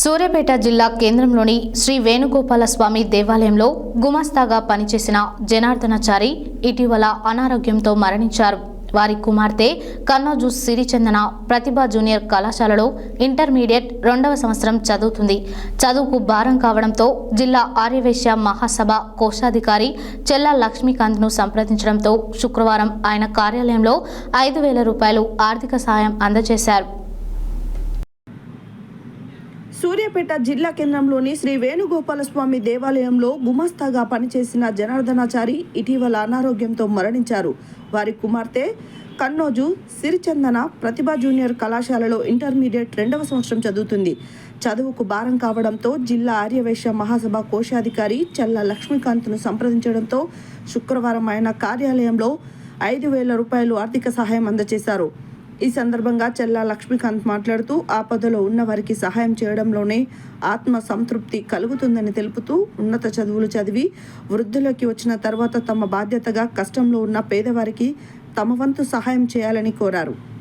సూర్యాపేట జిల్లా కేంద్రంలోని శ్రీ వేణుగోపాల స్వామి దేవాలయంలో గుమస్తాగా పనిచేసిన జనార్దనాచారి ఇటీవల అనారోగ్యంతో మరణించారు. వారి కుమార్తె కన్నోజు సిరిచందన ప్రతిభా జూనియర్ కళాశాలలో ఇంటర్మీడియట్ రెండవ సంవత్సరం చదువుతుంది. చదువుకు భారం కావడంతో జిల్లా ఆర్యవేశ్య మహాసభ కోశాధికారి చెల్లా లక్ష్మీకాంత్ను సంప్రదించడంతో శుక్రవారం ఆయన కార్యాలయంలో ఐదు వేల రూపాయలు ఆర్థిక సాయం అందజేశారు. సూర్యాపేట జిల్లా కేంద్రంలోని శ్రీ వేణుగోపాలస్వామి దేవాలయంలో గుమస్తాగా పనిచేసిన జనార్దనాచారి ఇటీవల అనారోగ్యంతో మరణించారు. వారి కుమార్తె కన్నోజు సిరిచందన ప్రతిభ జూనియర్ కళాశాలలో ఇంటర్మీడియట్ రెండవ సంవత్సరం చదువుతుంది. చదువుకు భారం కావడంతో జిల్లా ఆర్యవైశ్య మహాసభ కోశాధికారి చల్ల లక్ష్మీకాంత్ను సంప్రదించడంతో శుక్రవారం ఆయన కార్యాలయంలో ఐదు వేల రూపాయలు ఆర్థిక సహాయం అందజేశారు. ఈ సందర్భంగా చెల్లా లక్ష్మీకాంత్ మాట్లాడుతూ ఆపదలో ఉన్న వారికి సహాయం చేయడంలోనే ఆత్మ సంతృప్తి కలుగుతుందని తెలుపుతూ ఉన్నత చదువులు చదివి వృద్ధులకి వచ్చిన తర్వాత తమ బాధ్యతగా కష్టంలో ఉన్న పేదవారికి తమ వంతు సహాయం చేయాలని కోరారు.